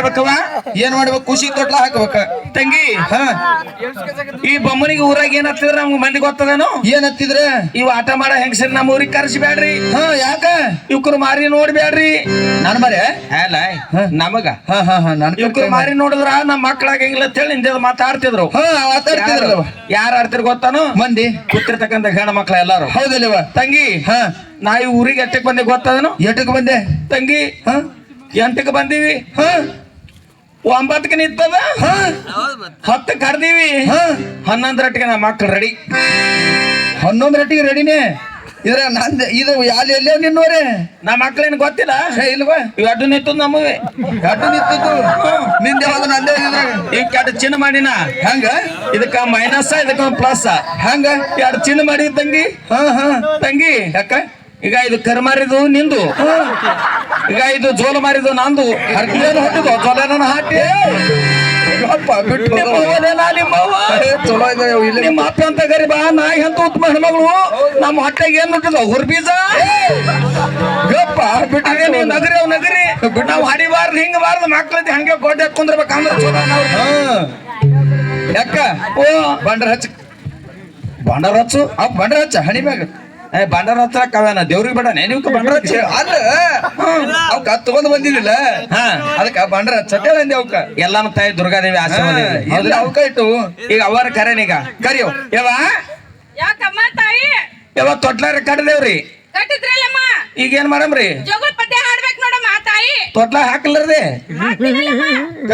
ಮಾಡ್ಬೇಕವ ಏನ್ ಮಾಡ್ಬೇಕು? ಖುಷಿ ತೊಟ್ಲ ಹಾಕ್ಬೇಕ. ತಂಗಿ ಹ. ಈ ಬೊಮ್ಮನಿಗೆ ಊರಾಗ ಏನ್ ಹತ್ತಿದ್ರ ನಮ್ಗೆ ಮಂದಿ ಗೊತ್ತದೇನು? ಏನ್ ಹತ್ತಿದ್ರ ಇವ್ ಆಟ ಮಾಡ ಹೆಂಗಸರ್ ನಮ್ಮ ಊರಿಗೆ ಕರ್ಸ್ಬ್ಯಾಡ್ರಿ. ಹಾ ಯಾಕ? ಇವ್ಕರು ಮಾರಿ ನೋಡ್ಬ್ಯಾಡ್ರಿ. ನನ್ ಮರೆ? ಅಲ್ಲ ನಮಗ? ಹಾ ಹಾ ಹಾ ನನ್ ಇವ್ಕರು ಮಾರಿ ನೋಡಿದ್ರ ನಮ್ಮ ಮಕ್ಕಳಾಗಂಗಿಲ್ಲ ಅಂತ ಹೇಳಿ ಹಿಂದೆ ಮಾತಾಡ್ತಿದ್ರು ಹಾ ಮಾತಾಡ್ತಿದ್ರು ಯಾರು ಆಡ್ತಿರ್ ಗೊತ್ತಾನು? ಮಂದಿ. ಕೂತಿರ್ತಕ್ಕಂಥ ಹೆಣ್ಣ ಮಕ್ಳ ಎಲ್ಲಾರು. ಹೌದಲ್ವ ತಂಗಿ ಹಾ. ನಾ ಈ ಊರಿಗೆ ಎಟ್ಟಕ್ ಬಂದೆ ಗೊತ್ತದನು? ಎಟಕ್ ಬಂದೆ? ತಂಗಿ ಹಾ. ಎಂಟಕ್ಕೆ ಬಂದೀವಿ. ಹಾ. ಒಂಬತ್ತಕ್ಕೆ ನಿಂತದ? ಹಾ? ಹತ್ತು ಕರ್ದೀವಿ. ಹಾ? ಹನ್ನೊಂದರಟ್ಟಿಗೆ ನಮ್ಮ ಮಕ್ಳು ರೆಡಿ ಹನ್ನೊಂದು ರಟ್ಟಿಗೆ ರೆಡಿನೇ ಇದ್ರ ನಂದ ಇದು ಯಾಲಿ ಎಲ್ಲೇ ನಿನ್ನೋರೆ? ನಮ್ಮ ಮಕ್ಳೇನು ಗೊತ್ತಿಲ್ಲ? ಹೇ ಇಲ್ವಾ? ಇವ್ ಅಡ್ಡು ನಿಂತು ನಮ್ಮವೆ. ಎಡ್ಡು ನಿಂತಿದ್ದು? ನಿಂದ ಯಾವ್ದು ನಂದೇ ಇದ್ರಾಗ ಈಗ ಕೆಟ್ಟ ಚಿನ್ನ ಮಾಡಿನ? ಹಂಗ? ಇದಕ್ಕ ಮೈನಸ್ ಇದಕ್ಕ ಪ್ಲಸ್ ಹಂಗ? ಎರಡು ಚಿನ್ನ ಮಾಡಿ ತಂಗಿ. ಹಾ ಹಾ. ತಂಗಿ ಯಾಕ? ಈಗ ಇದು ಕರ್ಮಾರಿದು ನಿಂದು. ಈಗ ಇದು ಜೋಲ ಮಾರಿದ ನಂದು ಏನು ಹೊಟ್ಟಿದ್ದು ಜೋಲನ ಹಾಟಿ ಬಿಟ್ಟು? ಚಲೋ ಇದೆ ಇಲ್ಲಿ ನಿಮ್ಮ ಅಪ್ಪ ಅಂತ ಗರಿಬ ನಾ ಎಂತ ಉತ್ತಮ ಹೆಣ್ಮಗಳು. ನಮ್ಮ ಹೊಟ್ಟೆಗೆ ಏನ್ ಹುಟ್ಟಿದ ಹುರ್ ಬೀಜ? ಗಪ್ಪ ಬಿಟ್ಟು ಅದೇ ನೀವು ನಗರಿ ಅವ್ ನಗರಿ. ನಾವು ಹಡಿಬಾರ್ದು ಹಿಂಗಬಾರ್ದು ಮಕ್ಳದ್ದು ಹಂಗೆ ಗೋಡೆ ಕುಂದ್ರಬೇಕಂದ್ರೆ ಚಲೋ ಯಾಕ? ಓ. ಬಂಡ್ರ ಹಚ್ಚ. ಬಂಡರ್ ಹಚ್ಚು? ಆ ಬಂಡರ್ ಹಚ್ಚ ಹಣಿ ಮ್ಯಾಗ. ಬಂಡಾರ ಹತ್ರ ಕವ್ಯಾನ ದೇವ್ರಿಗೆ ಬೇಡ ನೀವು ಬಂಡಾರ ಹಚ್ಚಿ ಅಲ್ಲ ಅವಕ್ಕ ತಗೊಂಡ್ ಬಂದಿಲ್ಲ ಹಾ ಅದಕ್ಕ ಬಂಡ್ರ ಚಟ್ಟೆ ಬಂದಿ ಅವ್ಕ ಎಲ್ಲಾನು ತಾಯಿ ದುರ್ಗಾದೇವಿ ಆಶೀರ್ವಾದ ಅವ್ಕ ಹೌದಾ? ಅವಕ್ಕ ಇಟ್ಟು. ಈಗ ಅವರ ಕರೆನೀಗ ಕರಿಯೋ. ಯಾವ ಯಾಕಮ್ಮ ತಾಯಿ? ಯವ ತೊಟ್ಲಾರ ಕಟ್ಟದೇವ್ರಿ ಕಟ್ಟಿದ್ರಲ್ಲಮ್ಮ? ಈಗ ಏನ್ ಮಾಡಮ್ರಿ? ತೊಟ್ಲ ಹಾಕಲ್ರದೆ?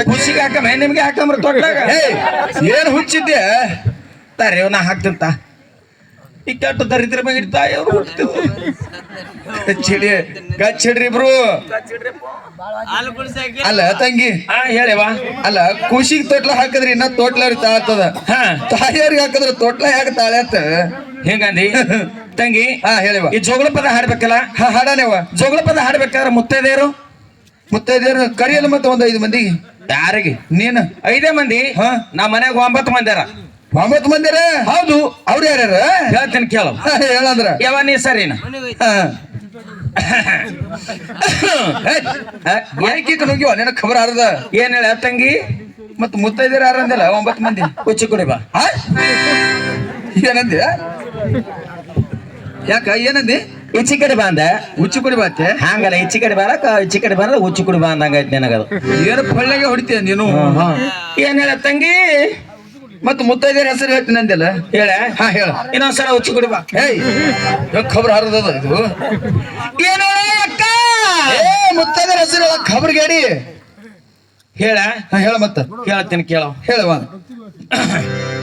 ಖುಷಿಗೆ ಹಾಕಮ್ಮ ನಿಮ್ಗೆ ಹಾಕಮ್ರಿ ತೊಟ್ಲಾಗ? ಏನ್ ಹುಚ್ಚಿದ್ದೆ? ತಾರಿ ನಾ ಹಾಕ್ತಿಂತ ಈ ಕೆಟ್ಟ ದರಿದ್ರ ಮ್ಯಾಗ ಇಡ್ತಾ ಅವ್ರು ಹುಡ್ತಿದ್ರು. ಚಿಡಿ ಗಚ್ಚಿಡ್ರಿ ಇಬ್ರು ಅಲ್ಲ ತಂಗಿ. ಹಾ ಹೇಳಿವ ಅಲ್ಲ ಖುಷಿಗ್ ತೊಟ್ಲ ಹಾಕಿದ್ರಿ ಇನ್ನ ತೊಟ್ಲ ತಾಳ್ತದ ಹಾ. ತಾಯಿಯವ್ರಿಗೆ ಹಾಕಿದ್ರೆ ತೊಟ್ಲ ಯಾಕೆ ತಾಳ್ಯಾತ ಹೆಂಗಂದಿ? ತಂಗಿ ಹಾ ಹೇಳಿವ ಈ ಜೋಗಳ ಪದ ಹಾಡ್ಬೇಕಲ್ಲ? ಹಾ ಹಾಡಾನೇವ ಜೋಗಳ ಪದ ಹಾಡ್ಬೇಕಾದ್ರೆ ಮುತ್ತೈದೆಯರು? ಮುತ್ತೈದೆಯರು ಕರಿಯಲ್ಲ ಮತ್ತೆ ಒಂದ್ ಐದು ಮಂದಿ. ಯಾರಿಗೆ? ನೀನು. ಐದೇ ಮಂದಿ? ಹಾ. ನಮ್ಮ ಮನೆಗೆ ಒಂಬತ್ತು ಮಂದಿರ ಒಂಬತ್ತು ಮಂದಿರ ಹೌದು. ಅವ್ರು ಯಾರ್ಯಾರ? ಹೇಳ್ತೀನಿ ಕೇಳ. ಹೇಳಂದ್ರ. ಯಾವ ನೀ ಸರಿನ ಹಾ. ಯಾಕೆ ನುಗ್ಗಿವ ನಿನ್ನ ಖಬರ್ ಅರ್ಧ ಏನ್ ಹೇಳ ತಂಗಿ? ಮತ್ ಮುತ್ತೈದಿರ ಯಾರು ಅಂದಿಲ್ಲ? ಒಂಬತ್ತು ಮಂದಿ. ಉಚ್ಚಿ ಕುಡಿ ಬಾ. ಏನಂದಿ? ಯಾಕ ಏನಂದಿ? ಈಚಿ ಕಡೆ ಬಾ ಅಂದ. ಉಚ್ಚಿ ಕುಡಿ ಬಾತೆ ಹಂಗಲ್ಲ ಈಚಿ ಕಡೆ ಬಾರಕ ಈಚಿ ಕಡೆ ಬಾರ ಉಚ್ಚಿ ಕುಡಿ ಬಾ ಅಂದಂಗ ನಿನಗದು. ಏನು ಪಳ್ಳೆಗೆ ಹೊಡಿತೀಯ ನೀನು? ಏನ್ ಹೇಳ ತಂಗಿ? ಮತ್ ಮುತ್ತೈದೇರ ಹೆಸರು ಹೇಳ್ತೀನಿ ಅಂದಿಲ್ಲ ಹೇಳ? ಹಾ ಹೇಳ. ಇನ್ನೊಂದ್ಸಲ ಹುಚ್ಚಿ ಕುಡಿ ಬಾ. ಏಯ್ ಖಬರ್ ಹರಿದದ ಇದು. ಏನು ಅಕ್ಕ? ಏ ಮುತ್ತೈದೇರ ಹೆಸರು ಹೇಳ ಖಬರ್ ಗಾಡಿ ಹೇಳ? ಹಾ ಹೇಳ ಮತ್ತ. ಕೇಳ್ತೀನಿ ಕೇಳ. ಹೇಳುವ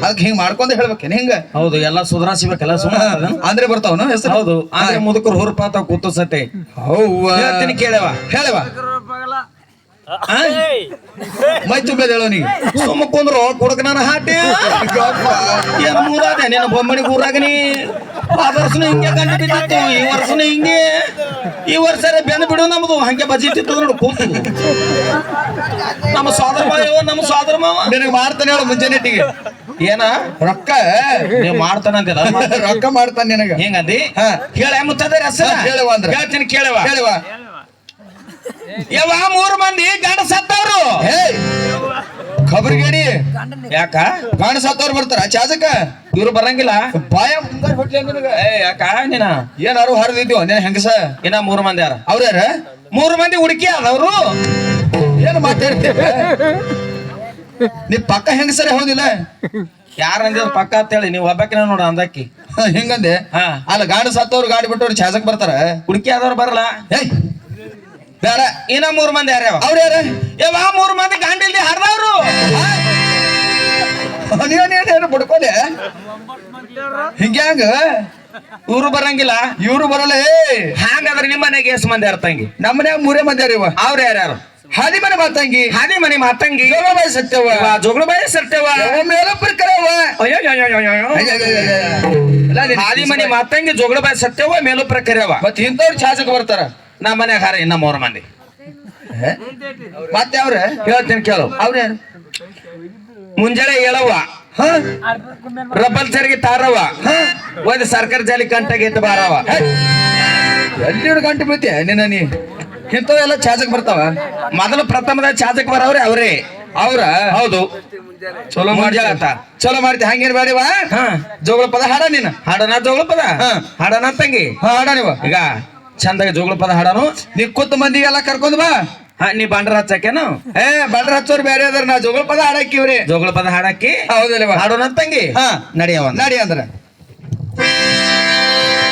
ಅದಕ್ಕೆ ಹಿಂಗ್ ಮಾಡ್ಕೊಂಡ್ ಹೇಳ್ಬೇಕೇನ್ ಹಿಂಗ? ಹೌದು ಎಲ್ಲ ಸುಧಾರಿಸ್ಬೇಕಲ್ಲ ಸುಮ್ಮನೆ ಅಂದ್ರೆ ಬರ್ತಾವನ ಹೆಸರು? ಹೌದು ಆದ್ರೆ ಮುದುಕರು ಹುರುಪಾತ ಕೂತು ಸತೆ. ಹೌವಾ. ಹೇಳ್ತೀನಿ ಕೇಳವ ಹೇಳವ? ಮೈ ತುಂಬದ ಹೇಳೋನಿಗೆ ಸುಮ್ಮ ಕುಂದ್ರು ನಾನು ಹಾಟಿ. ಏನ್ ಮೂರಾದೆ? ನೀನು ಬೊಮ್ಮನಿಗೆ ಊರಾಗ ನೀ. ಆ ವರ್ಷನ ಹಿಂಗೆ ಕಂಡು ಬಿದ್ದಿತ್ತು ಈ ವರ್ಷನ ಹಿಂಗೆ. ಈ ವರ್ಷ ಬೆನ್ ಬಿಡು ನಮ್ದು. ಹಂಗೆ ಬಜಿತಿತ್ತು ನೋಡು ಕೂತು. ನಮ್ಮ ಸೋದರ ಮಾವ ನಮ್ಮ ಸೋದರ ಮಾವ? ನಿನಗೆ ಮಾಡ್ತಾನೆ ಹೇಳು ಮುಂಜಾನೆಟ್ಟಿಗೆ ಏನ? ರೊಕ್ಕ? ನೀವ್ ಮಾಡ್ತಾನಂತಿಲ್ಲ ರೊಕ್ಕ ಮಾಡ್ತಾನೆ ನಿನಗ. ಹೆಂಗಂದಿ? ಹಾ. ಹೇಳ ಮುತ್ತದ ರಸ ಹೇಳುವ ಅಂದ್ರೆ. ಹೇಳ್ತೀನಿ ಕೇಳವ. ಹೇಳುವ ಯಾವ ಮೂರು ಮಂದಿ ಗಂಡ ಸತ್ತವ್ರು. ಖಬರ್ಗೇಡಿ. ಖಬರ್ ಗಾಡಿ ಯಾಕ? ಗಂಡ ಸತ್ತವ್ರು ಬರ್ತಾರ. ಚಾಜಕ ಇವ್ರು ಬರಂಗಿಲ್ಲ. ಬಾಯ. ಏ ಯಾಕ? ನೀನ ಏನಾರು ಹರಿದಿದ್ವು ನೀನ್ ಹೆಂಗಸ? ಇನ್ನ ಮೂರು ಮಂದಿ ಯಾರ? ಅವ್ರ ಯಾರ? ಮೂರು ಮಂದಿ ಹುಡುಕಿ ಅದವ್ರು ಏನ್ ಮಾತಾಡ್ತೇವೆ ನೀ ಪಕ್ಕ ಹೆಂಗಸರೇ ಹೌದಿಲ್ಲ? ಯಾರ ಅಂದ್ರೆ ಪಕ್ಕ ಅಂತೇಳಿ ನೀವು ಒಬ್ಬಕಿನ ನೋಡ ಅಂದಕ್ಕಿ. ಹ, ಹಿಂಗಂದೆ? ಹಾ. ಅಲ್ಲ ಗಾಡಿ ಸತ್ತವ್ರು ಗಾಡಿ ಬಿಟ್ಟವ್ರು ಚಾಸಕ್ ಬರ್ತಾರ? ಹುಡುಕಿ ಆದವ್ರು ಬರಲ್ಲ. ಏಯ್. ಬೇಡ ಇನ್ನ ಮೂರು ಮಂದಿ ಯಾರ್ಯಾವ ಅವ್ರ ಯಾರ? ಯಾವ ಮೂರು ಮಂದಿ ಗಾಂಡಿಲ್ದಿ ಹರಿದವ್ರು ನೀವೇನೇನು ಬಡ್ಕೊಲೆ ಹಿಂಗ್ಯಾಂಗ ಇವ್ರು ಬರಂಗಿಲ್ಲ. ಇವ್ರು ಬರಲ್ಲ ಏ. ಹಾಗಾದ್ರೆ ನಿಮ್ಮ ಮನೆಗೆ ಎಷ್ಟು ಮಂದಿ ಅರ್ತಂಗಿ ನಮ್ಮ ಮನ್ಯಾಗ ಮೂರೇ ಮಂದಿ ಅರಿವ ಅವ್ರ ಯಾರ್ಯಾರು ಹಾದಿ ಮನೆ ಮಾತಂಗಿ. ಹಾದಿ ಮನೆ ಮಾತಂಗಿ. ಬಾಯಿ ಸತ್ಯವ ಜೋಗಳ ಬಾಯಿ ಸತ್ಯವ ಮೇಲಪ್ಪರ ಕರವ. ಹಾದಿ ಮನೆ ಮಾತಂಗಿ ಜೋಗಳ ಬಾಯಿ ಸತ್ಯವ ಮೇಲೊಬ್ಬರ ಪ್ರಕರ್ಯವ ಮತ್ ಇಂಥವ್ರು ಚಾಚಕ್ ಬರ್ತಾರ ನಮ್ಮ ಮನ್ಯಾಗ ಹಾರ ಇನ್ನ ಮೂರು ಮಂದಿ. ಮತ್ತೆ ಅವ್ರ ಹೇಳ್ತೀನಿ ಕೇಳು. ಅವ್ರ ಯಾರು? ಮುಂಜಾನೆ ಹೇಳವ್ವ? ರಬ್ಬಲ್ ಸರಿಗೆ ತಾರವ್ವ. ಒಂದು ಸರ್ಕಾರ ಜಾಲಿ ಕಂಟಾಗ ಎದ್ದು ಬಾರವ ಎಲ್ಲಿ ಗಂಟೆ ಬೀಳ್ತೀಯ ನಿನ್ನ ನೀ ಇಂಥವೆಲ್ಲ ಚಾಚಕ್ ಬರ್ತಾವ? ಮೊದಲು ಪ್ರಥಮದ ಚಾಚಕ್ ಬರವ್ರೆ ಅವ್ರೇ. ಅವ್ರ ಹೌದು. ಚಲೋ ಮಾಡಿ ಮುಂಜಾತ ಚಲೋ ಮಾಡ್ತಿ. ಹಂಗೇನ್ ಬೇಡಿವ ಹಾ. ಜೋಗಳ ಪದ ಹಾಡ ನೀನು? ಹಾಡನ ಜೋಗಳ ಪದ. ಹಾಡನ ತಂಗಿ? ಹಾಡ ನೀವ ಈಗ ಚಂದಾಗ ಜೋಗಳ ಪದ ಹಾಡನು. ನೀ ಕೂತ್ ಮಂದಿಗೆಲ್ಲ ಕರ್ಕೊಂಡ್ ಬಾ. ಹಾ ನೀ ಬಂಡ್ರ ಹಚ್ಚಕೇನು ಏ ಬಂಡ್ರ ಹಚ್ಚೋರ್ ಬೇರೆ ಅದ್ರ ನಾ ಜೋಗಳ ಪದ ಹಾಡಕ್ಕಿವ್ರಿ ಜೋಗಳ ಪದ ಹಾಡಕ್ಕಿ ಹೌದಲ್ವ ಹಾಡೋಣ ತಂಗಿ. ಹಾ. ನಡಿಯವ ನಡಿ ಅಂದ್ರ.